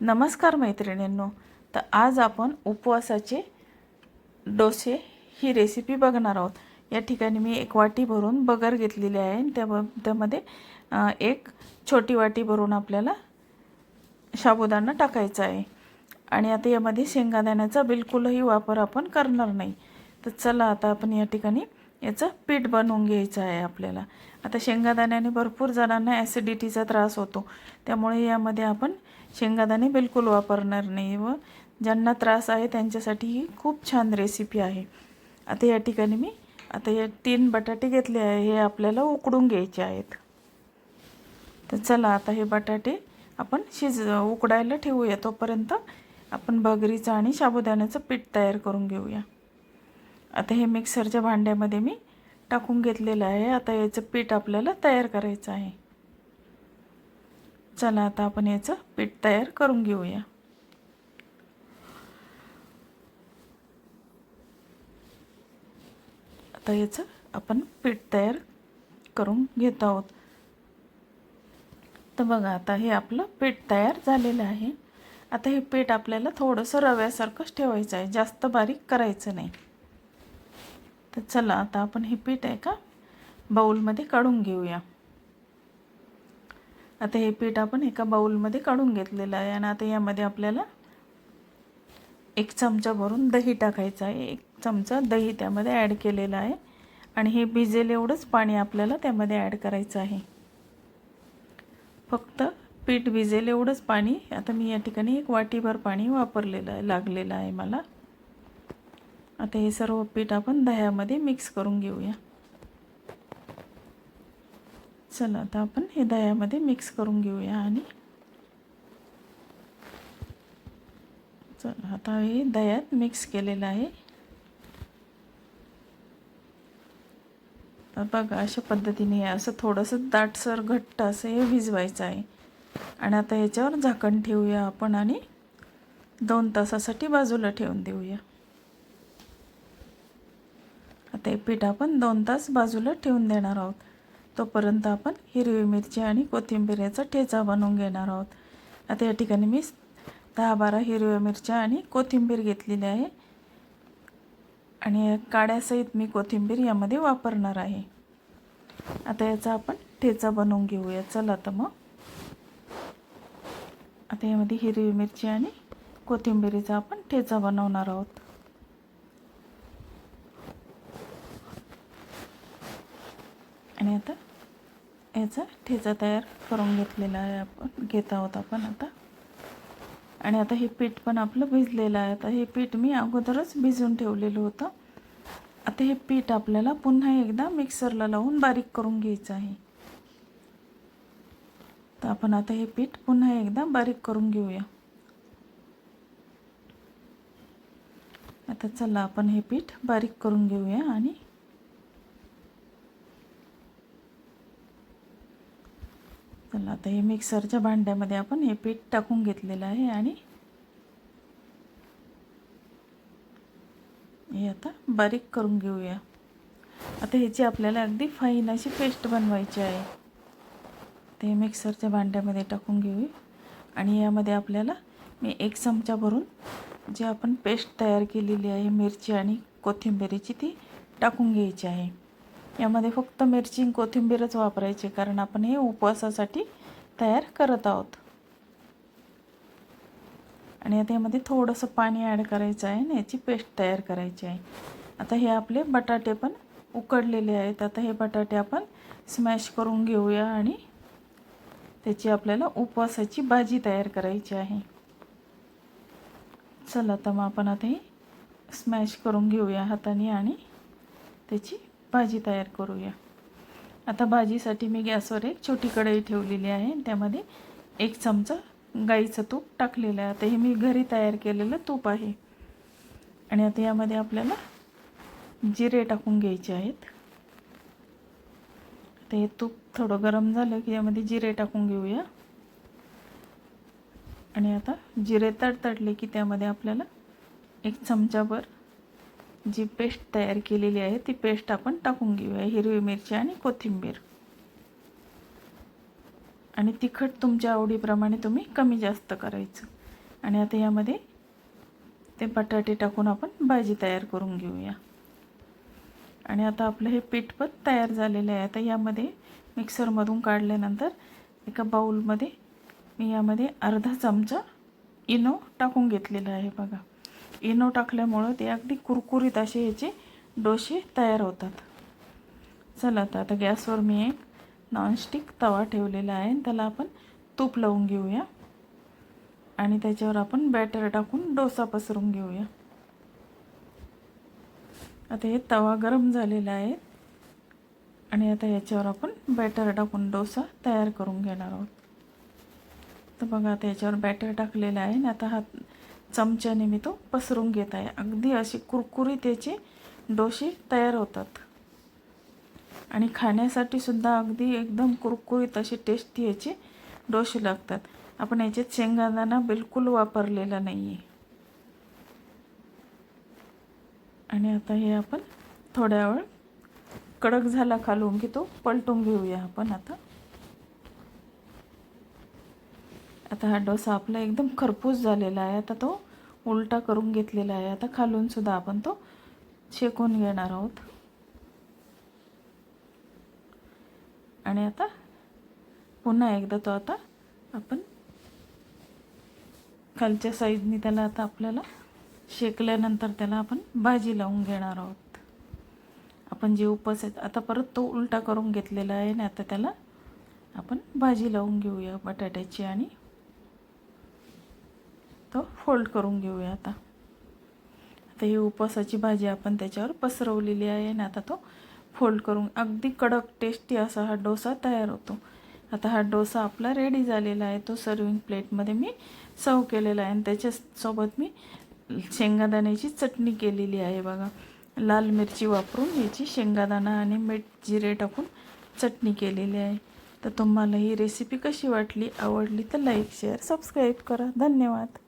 नमस्कार मैत्रिणींनो तर आज आपण उपवासाचे डोसे ही रेसिपी बघणार आहोत. या ठिकाणी मी एक वाटी भरून बगर घेतलेली आहे आणि त्या ब त्यामध्ये एक छोटी वाटी भरून आपल्याला साबुदाणा टाकायचा आहे. आणि आता यामध्ये शेंगादाण्याचा बिलकुलही वापर आपण करणार नाही. तर चला आता आपण या ठिकाणी याचं पीठ बनवून घ्यायचं आहे आपल्याला. आता शेंगादाण्याने भरपूर जणांना ॲसिडिटीचा त्रास होतो. त्यामुळे यामध्ये आपण शेंगादाणे बिलकुल वापरणार नाही व ज्यांना त्रास आहे त्यांच्यासाठी ही खूप छान रेसिपी आहे. आता या ठिकाणी मी आता या तीन बटाटे घेतले आहे हे आपल्याला उकडून घ्यायचे आहेत. तर चला आता हे बटाटे आपण शिज उकडायला ठेवूया. तोपर्यंत आपण भगरीचं आणि साबुदाण्याचं पीठ तयार करून घेऊया. आता हे मिक्सरच्या भांड्यामध्ये मी टाकून घेतलेलं आहे. आता याचं पीठ आपल्याला तयार करायचं आहे. चला आता आपण याचं पीठ तयार करून घेऊया. आता याचं आपण पीठ तयार करून घेत आहोत. तर बघा आता हे आपलं पीठ तयार झालेलं आहे. आता हे पीठ आपल्याला थोडंसं रव्यासारखंच ठेवायचं आहे. जास्त बारीक करायचं नाही. तर चला आता आपण हे पीठ आहे का? बाऊलमध्ये काढून घेऊया. आता हे पीठ आपण एका बाऊलमध्ये काढून घेतलेलं आहे आणि आता यामध्ये आपल्याला एक चमचा भरून दही टाकायचं आहे. एक चमचा दही त्यामध्ये ॲड केलेलं आहे आणि हे भिजेल एवढंच पाणी आपल्याला त्यामध्ये ॲड करायचं आहे. फक्त पीठ भिजेल एवढंच पाणी. आता मी या ठिकाणी एक वाटीभर पाणी वापरलेलं आहे लागलेलं आहे मला. आता हे सर्व पीठ आपण दह्यामध्ये मिक्स करून घेऊया. चला आता आपण हे दह्यामध्ये मिक्स करून घेऊया आणि चला आता हे दह्यात मिक्स केलेलं आहे. बघा अशा पद्धतीने असं थोडंसं दाटसर घट्ट असं हे भिजवायचं आहे. आणि आता याच्यावर झाकण ठेवूया आपण आणि दोन तासासाठी बाजूला ठेवून देऊया. आता हे पीठ आपण दोन तास बाजूला ठेवून देणार आहोत. तोपर्यंत आपण हिरवी मिरची आणि कोथिंबीर याचा ठेचा बनवून घेणार आहोत. आता या ठिकाणी मी दहा बारा हिरव्या मिरच्या आणि कोथिंबीर घेतलेली आहे. आणि काड्यासहित मी कोथिंबीर यामध्ये वापरणार आहे. आता याचा आपण ठेचा बनवून घेऊया. चला तर मग. आता यामध्ये हिरवी मिरची आणि कोथिंबीरीचा आपण ठेचा बनवणार आहोत आणि आता याचा ठेचा तयार करून घेतलेला आहे आपण. घेत आहोत आपण आता. आणि आता हे पीठ पण आपलं भिजलेलं आहे. आता हे पीठ मी अगोदरच भिजून ठेवलेलं होतं. आता हे पीठ आपल्याला पुन्हा एकदा मिक्सरला लावून बारीक करून घ्यायचं आहे. तर आपण आता हे पीठ पुन्हा एकदा बारीक करून घेऊया. आता चला आपण हे पीठ बारीक करून घेऊया आणि चला आता हे मिक्सरच्या भांड्यामध्ये आपण हे पीठ टाकून घेतलेलं आहे आणि हे आता बारीक करून घेऊया. आता ह्याची आपल्याला अगदी फाईन अशी पेस्ट बनवायची आहे. ते मिक्सरच्या भांड्यामध्ये टाकून घेऊ आणि यामध्ये आपल्याला मी एक चमचा भरून जी आपण पेस्ट तयार केलेली आहे मिरची आणि कोथिंबिरीची ती टाकून घ्यायची आहे. यामध्ये फक्त मिरची कोथिंबीरच वापरायची कारण आपण हे उपवासासाठी तयार करत आहोत. आणि आता यामध्ये थोडंसं पाणी ॲड करायचं आहे आणि याची पेस्ट तयार करायची आहे. आता हे आपले बटाटे पण उकडलेले आहेत. आता हे बटाटे आपण स्मॅश करून घेऊया आणि त्याची आपल्याला उपवासाची भाजी तयार करायची आहे. चला तर मग आपण आता हे स्मॅश करून घेऊया हाताने आणि त्याची भाजी तयार करूया. आता भाजीसाठी मी गॅसवर एक छोटी कढई ठेवलेली आहे त्यामध्ये एक चमचा गाईचं तूप टाकलेलं आहे. आता हे मी घरी तयार केलेलं तूप आहे. आणि आता यामध्ये आपल्याला जिरे टाकून घ्यायचे आहेत. आता हे तूप थोडं गरम झालं की यामध्ये जिरे टाकून घेऊया. आणि आता जिरे तडतडले की त्यामध्ये आपल्याला एक चमचाभर जी पेस्ट तयार केलेली आहे ती पेस्ट आपण टाकून घेऊया. हिरवी मिरची आणि कोथिंबीर. आणि तिखट तुमच्या आवडीप्रमाणे तुम्ही कमी जास्त करायचं. आणि आता यामध्ये ते बटाटे टाकून आपण भाजी तयार करून घेऊया. आणि आता आपलं हे पीठ पण तयार झालेलं आहे. आता यामध्ये मिक्सरमधून काढल्यानंतर एका बाऊलमध्ये मी यामध्ये अर्धा चमचा इनो टाकून घेतलेला आहे बघा. इनो टाकल्यामुळं ते अगदी कुरकुरीत असे याचे डोसे तयार होतात. चला आता आता गॅसवर मी एक नॉनस्टिक तवा ठेवलेला आहे. त्याला आपण तूप लावून घेऊया. आणि त्याच्यावर आपण बॅटर टाकून डोसा पसरून घेऊया. आता हे तवा गरम झालेला आहे. आणि आता याच्यावर आपण बॅटर टाकून डोसा तयार करून घेणार आहोत. तर बघा आता याच्यावर बॅटर टाकलेला आहे. आणि आता हा चमच्याने मी तो पसरून घेत आहे. अगदी अशी कुरकुरीत याचे डोसे तयार होतात. आणि खाण्यासाठी सुद्धा अगदी एकदम कुरकुरीत असे टेस्टी याचे डोसे लागतात. आपण याच्यात शेंगादाणा बिलकुल वापरलेला नाही आहे आणि आता हे आपण थोड्या वेळ कडक झाला खालून की तो पलटून घेऊया आपण आता. आता हा डोसा आपला एकदम खरपूस झालेला आहे. आता तो उलटा करून घेतलेला आहे. आता खालूनसुद्धा आपण तो शेकून घेणार आहोत. आणि आता पुन्हा एकदा तो आता आपण खालच्या साईडनी त्याला आता आपल्याला शेकल्यानंतर त्याला आपण भाजी लावून घेणार आहोत. आपण जे उपस आहेत आता परत तो उलटा करून घेतलेला आहे आणि आता त्याला आपण भाजी लावून घेऊया बटाट्याची आणि तो फोल्ड करून घेऊया आता. आता ही उपवासाची भाजी आपण त्याच्यावर पसरवलेली आहे आणि आता तो फोल्ड करून अगदी कडक टेस्टी असा हा डोसा तयार होतो. आता हा डोसा आपला रेडी झालेला आहे. तो सर्विंग प्लेटमध्ये मी सर्व केलेला आहे. आणि त्याच्यासोबत मी शेंगादाण्याची चटणी केलेली आहे बघा. लाल मिरची वापरून याची शेंगादाणा आणि मीठ जिरे टाकून चटणी केलेली आहे. तर तुम्हाला ही रेसिपी कशी वाटली आवडली तर लाईक शेअर सबस्क्राईब करा. धन्यवाद.